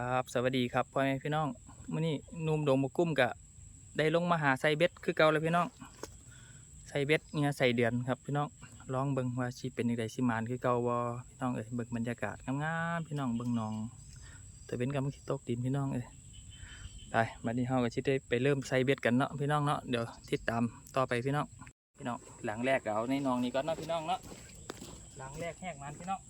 ครับ สวัสดีครับพ่อแม่พี่น้องมื้อนี้นุ่มโดงบกุ้มกะได้ลงมาหาไซเบ็ดคือเก่าแล้วพี่น้องไซเบ็ดเนี่ยใส่เดือนครับพี่น้องลองเบิ่งว่าสิเป็นจังไดสิมานคือเก่าบ่พี่น้องเอ้ยเบิ่งบรรยากาศงามๆพี่น้องเบิ่งนองแต่เป็นกำลังสิตกดินพี่น้องเอ้ยไปบัดนี้เฮาก็สิได้ไปเริ่มใส่เบ็ดกันเนาะพี่น้องเนาะเดี๋ยวติดตามต่อไปพี่น้องพี่น้องหลังแรกก็เอาในนองนี้ก่อนเนาะพี่น้องเนาะหลังแรกแหกมันพี่น้อง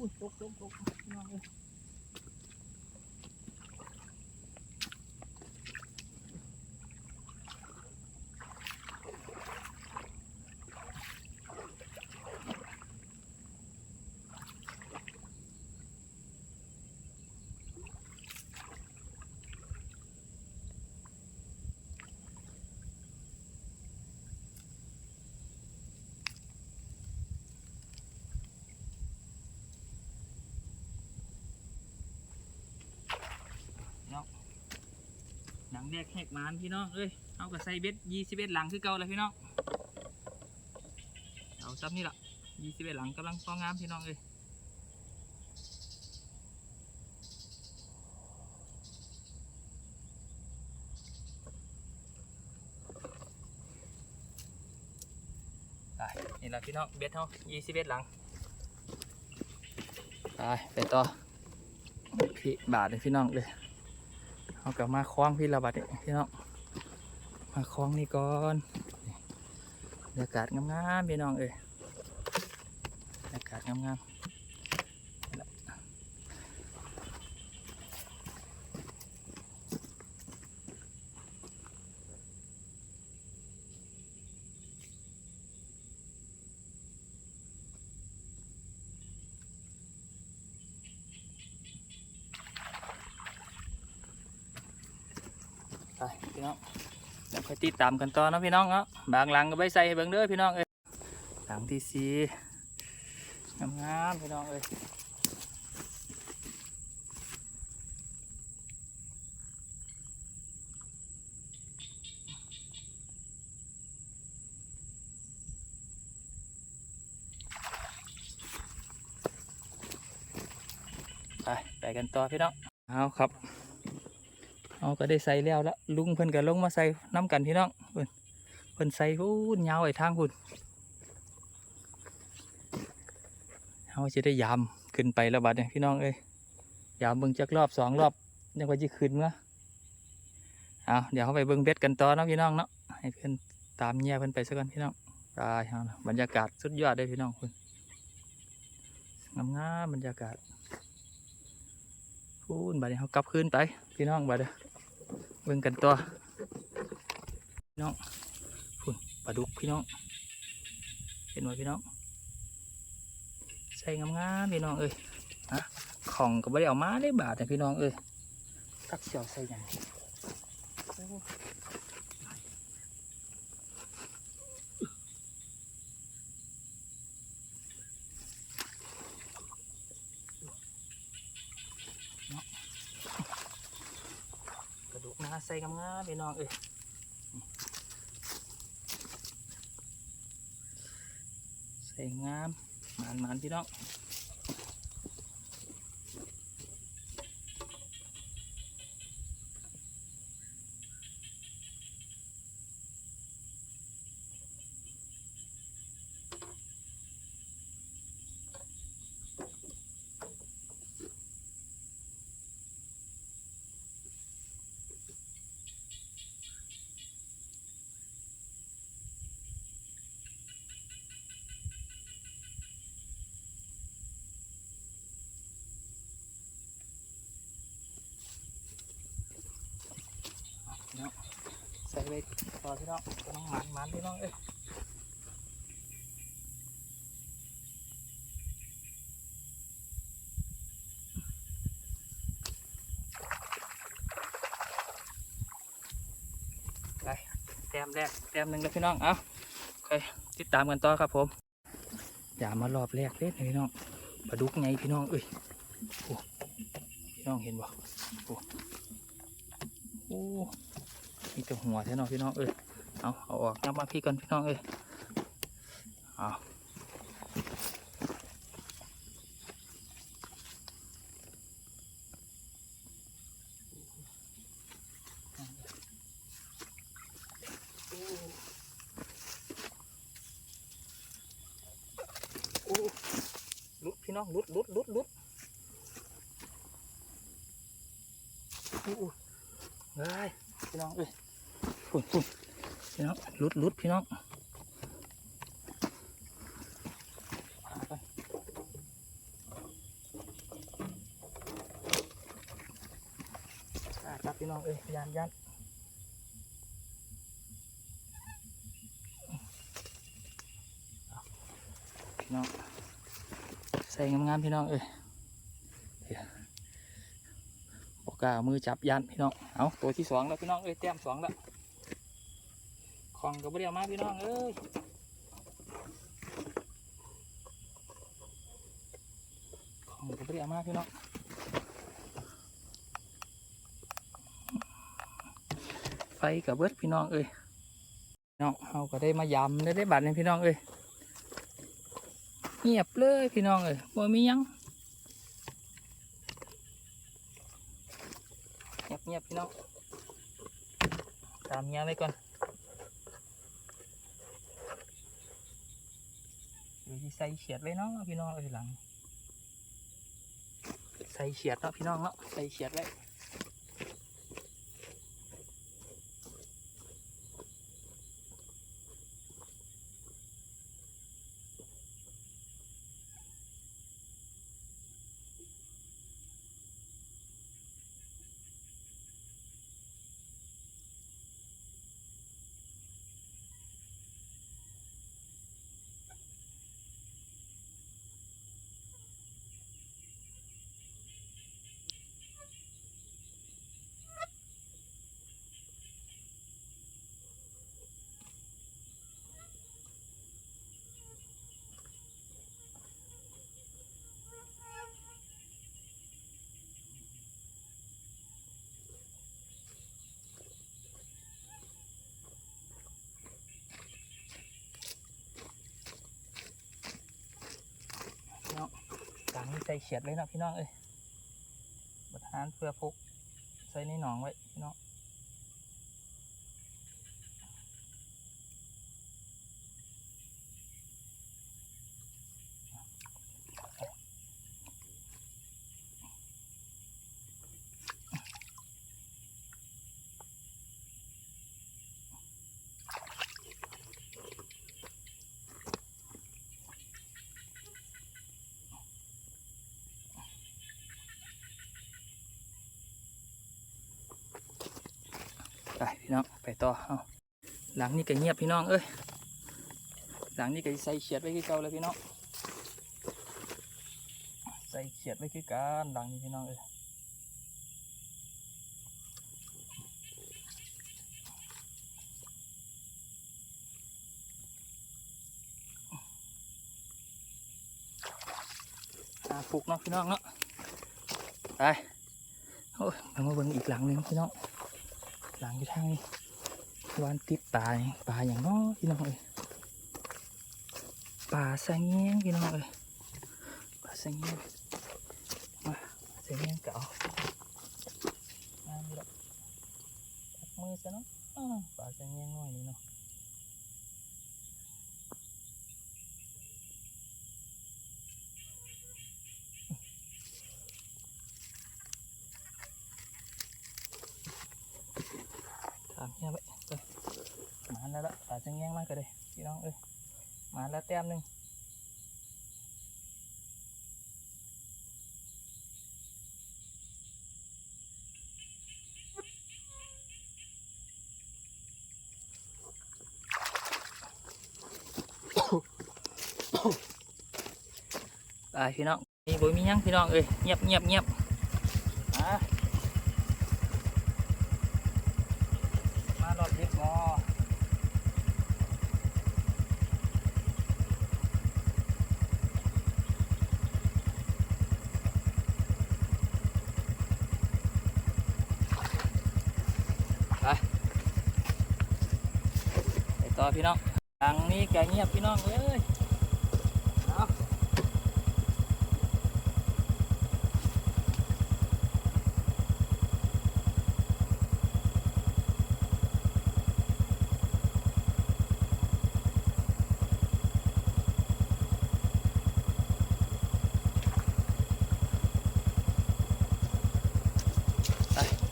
อู้ยตกตกตก พี่น้องเอ้ยหลังแรกแหกมันพี่น้องเอ้ยเอากับใส่เบ็ดยี่สิบเอ็ดหลังคือเก่าเลยพี่น้องเอาซ้ำนี่ละยี่สิบเอ็ดหลังกำลังพองามพี่น้องเอ้ยไปนี่แหละพี่น้องเบ็ดเท่ายี่สิบเอ็ดหลังไปไปต่อพี่บาทเลยพี่น้องเลย เอากลับมาคล้องพี่ระบาดนี่พี่น้องมาคล้องนี่ก่อนบรรยากาศงามๆพี่น้องเอ้ยบรรยากาศงามๆ ไปพี่น้องเดี๋ยวค่อยติดตามกันต่อนะพี่น้องเนาะบางหลังก็ไปใส่ให้เบิ่งเด้อพี่น้องเอ้ยหลังที่สี่งามๆพี่น้องเอ้ยไปไปกันต่อพี่น้องเอาครับ เอาก็ได้ใส่แล้วละลุงเพิ่นก็ลงมาใส่น้ำกันพี่น้องเพิ่นเพิ่นใส่พูนยาวไอ้ทางพุ่นเอาจะได้ยามขึ้นไปแล้วบัดเนี่ยพี่น้องเอ้ยยามเบิ่งจักรอบสองรอบยังว่าจะขึ้นเมื่อเอาเดี๋ยวเขาไปเบิ่งเบ็ดกันต่อเนาะพี่น้องเนาะให้เพิ่อนตามแย่เพิ่อนไปซะก่อนพี่น้องไปเอาบรรยากาศสุดยอดเลยพี่น้องคุณงามๆบรรยากาศพูนบัดนี้เขากลับคืนไปพี่น้องบัดเด้อเบิ่งกันตัวพี่น้องฝุ่นปลาดุกพี่น้องเห็นไหมพี่น้องใส่งามๆพี่น้องเอ้ยฮะของก็ไม่ได้เอามาได้บาทแต่พี่น้องเอ้ยตักเสียวใส่ยังโอ้กระดูก หาใส่งามๆพี่น้องเอ้ยใส่งามหมานหมานๆพี่น้อง ใส่ไปต่อพี่น้องก็ต้องหมันหมันพี่น้องเอ้ยไปแต้มแรกแต้มหนึ่งแล้วพี่น้อง เอาโอเคติดตามกันต่อครับผม อย่ามารอบแรกเด้อพี่น้องปลาดุกไงพี่น้องเอ้ยโอ้พี่น้องเห็นบ่โอ้โอ้ มีแต่หัวแท้เนาะพี่น้องเอ้ยเอาเอาออกยับมาพี่ก่อนพี่น้องเอ้ยเอาโอ้ลุดพี่น้องลุดลุดลุดลุดโอ้เฮ้ยพี่น้อง เอ้ยปุ่นปุ่นพี่น้อง ลุดลุดพี่น้องอ่าครับพี่น้องเอ้ยยานยานพี่น้องใส่งามๆพี่น้องเอ้ยเดี๋ยวบอกกล้ามือจับยันพี่น้อง เอาตัวที่สองแล้วพี่น้องเอ้ยแต้มสองแล้ว ของกับเรียวมาพี่น้องเอ้ยของกับเรียวมาพี่น้องไฟกับเบิดพี่น้องเอ้ยน้องเฮาก็ได้มายำได้ได้บัตรนี่พี่น้องเอ้ยเงียบเลยพี่น้องเอ้ยบ่มียังเงียบเงียบพี่น้องตามเงียไว้ก่อนเดี๋ยวสิ ใส่เฉียดไว้เนาะพี่น้องเอ้ยหลัง ใส่เฉียดเนาะพี่น้องเนาะใส่เฉียดไว้ เฉียดเลยนะพี่น้องเอ้ยบัดหานเพื่อพกใส่ในหนองไว้พี่น้อง ไปพี่น้องไปต่อเอาหลังนี่ก็เงียบพี่น้องเอ้ยหลังนี่ก็ใส่เฉียดไว้คือเก่าเลยพี่น้องใส่เฉียดไว้คือกันหลังนี่พี่น้องเอ้ยอ่าปลูกเนาะพี่น้องเนาะไปโอ้ยมาเบิ่งอีกหลังหนึงพี่น้อง หลังอยู่ทางนี้วานติดปลานี่ปลาอย่างน้อพี่น้องเอ้ยปลาสะเงียงพี่น้องเอ้ยปลาสะเงียงมาสะเงียงเก่ามานี่ละทักมือซะเนาะอ้าวปลาสะเงียงน้อยนี่เนาะถามเฮียไปไปมาแล้วละปลาสะเงียงมากก็เลยพี่น้องเอ้ยมาแล้วแต้มหนึ่งไปพี่น้องนี่บ่มีหยังพี่น้องเอ้ยเงียบเงียบเงียบมามารอดดิบงอ ต่อ พี่น้องทางนี้ก็เงียบพี่น้องเอ้ย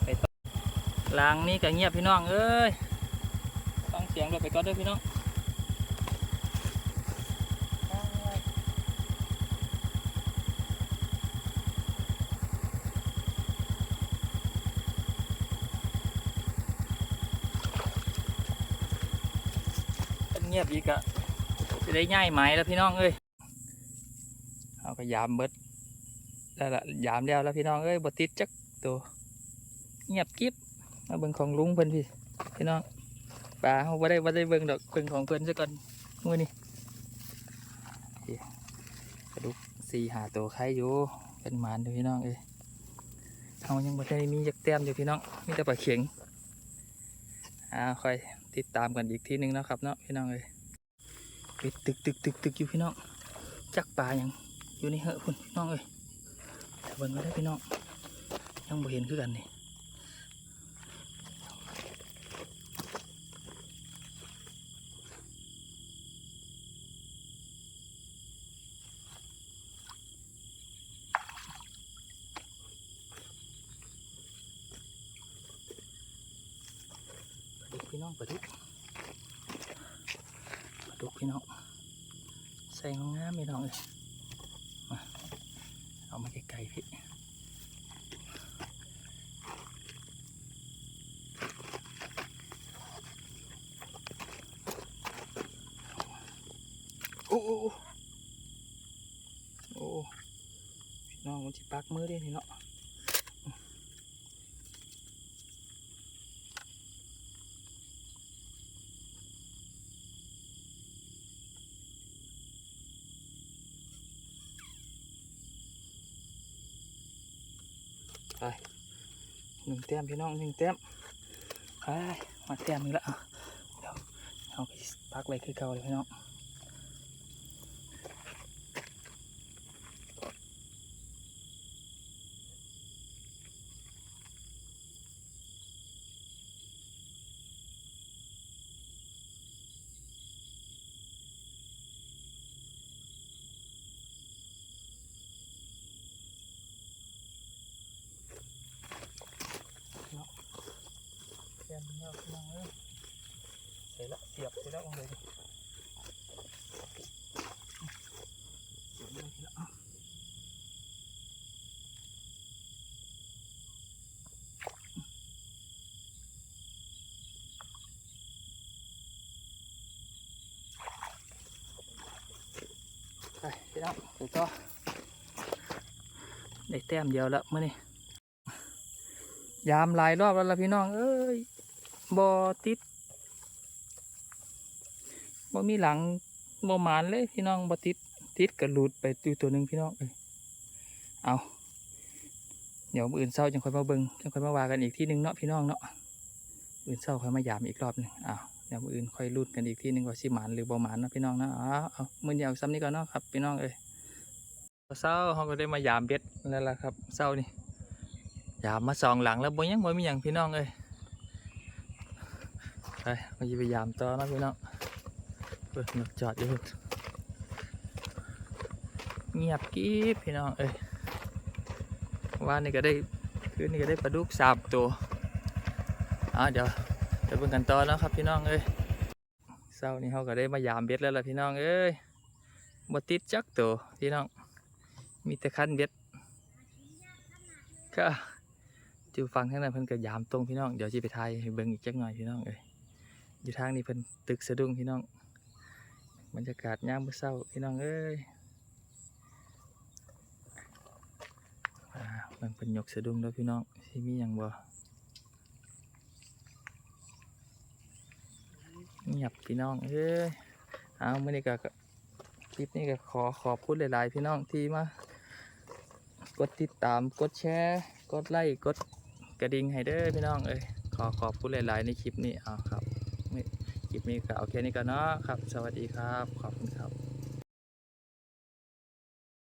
ไปต่อหลังนี้ก็เงียบพี่น้องเอ้ย เสียงเราไปก่อนเด้วยพี่น้องเงียบอีกอะจะได้ง่ายไหมแล้วพี่น้องเอ้ยเอาก็ยามเบิดได้ละยามแล้วแล้วพี่น้องเอ้ยบติดจักตัวเงียบกิ๊บมาเบิ่งของลุงเพิ่นพี่พี่น้อง ปลาเขาบ่ได้บ่ได้เบิ่งดอกเบิ่งของเพิ่นซะก่อนมื้อนี้นี่กระดูกสี่หาตัวใครอยู่เป็นหมานเด้อพี่น้องเอ้ยเขายังบ่ได้มีจักแต้มอยู่พี่น้องมีแต่ปลาเข็งอ่าค่อยติดตามกันอีกทีหนึงนะครับเนาะพี่น้องเอ้ปิดตึกตึกตึกตึกอยู่พี่น้องจักปลาอยังอยู่ในเหอะพุ่นพี่น้องเอ้ยแต่เบิ่งไม่ได้พี่น้องยังบ่เห็นคือกันนี่ปลาดุกพี่น้องปลาดุกปลาดุก พี่น้องใส่งามพี่น้องเอ้ยมาเอามาไกลๆพี่โอ้โอ้โอ้โอ้พี่น้องมันจะปักมือด้นี่เนาะ ไปหนึ่งแต้มพี่น้องหนึ่งแต้มไปมาแต้มหนึงละอะเดี๋ยวเอาไปพักไว้คือเก่าเลยพี่น้อง เสียบแล้วพี่น้องเอ้ยเสร็จแล้วเสียบเสร็จแล้วเอาเลยดิเสียบเลยที ละอะไปพี่น้องเดี๋ยวต่อได้แต้มเดียวแล้วมื่อนี้ยามหลายรอบแล้วล่ะพี่น้อง เอ้ย บอติดบอมีหลังบอหมานเลยพี่น้องบอติดติดกระหลุดไปตัวตัวหนึ่งพี่น้องเอ้ยเอาเดี๋ยวอื่นเศร้าจังค่อยมาเบิงจังค่อยมาว่ากันอีกที่หนึ่งเนาะพี่น้องเนาะอื่นเศร้าค่อยมายามอีกรอบหนึ่งเอาเดี๋ยวอื่นค่อยรุดกันอีกที่หนึ่งว่าสิหมานหรือบอหมานนะพี่น้องนะเอาเอามือเดียวซ้ำนี้ก่อนเนาะครับพี่น้องเอ้ยเศร้าเขาก็ได้มายามเบ็ดแล้วล่ะครับเศร้านี่ยามมาสองหลังแล้วบ่ยังบ่มีหยังพี่น้องเอ้ย ไปมาพยายามต่อนะพี่น้องเปิดนกจอดอยู่เงียบกิ๊บพี่น้องเอ้ยว่านี่ก็ได้คืนนี้ก็ได้ปลาดุกสามตัวอ่าเดี๋ยวเดี๋ยวเบิ่งกันต่อนะครับพี่น้องเอ้ยเช้านี้เขาก็ได้มายามเบ็ดแล้วล่ะพี่น้องเอ้ยบ่ติดจักตัวพี่น้องมีแต่คันเบ็ดก็อยู่ฟังทางนั้นเพิ่นก็ยามตรงพี่น้องเดี๋ยวสิไปถ่ายเบิ่งอีกจักหน่อยพี่น้องเอ้ย อยู่ทางนี้เพิ่นตึกสะดุ้งพี่น้องบรรยากาศยามมื้อเช้าพี่น้องเอ้ยอ่าเบิ่งเพิ่นยกสะดุ้งแล้วพี่น้องสิมีหยังบ่เงียบพี่น้องเอ้ยเอามื้อนี้ก็ก็คลิปนี้ก็ขอขอบคุณหลาย ๆ พี่น้องที่มากดติดตามกดแชร์กดไลค์กดกระดิ่งให้เด้อพี่น้องเอ้ยขอขอบคุณหลาย ๆ ในคลิปนี้เอาครับ คลิปนี้ก็เอาแค่นี้ก่อนเนาะครับ สวัสดีครับ ขอบคุณครับ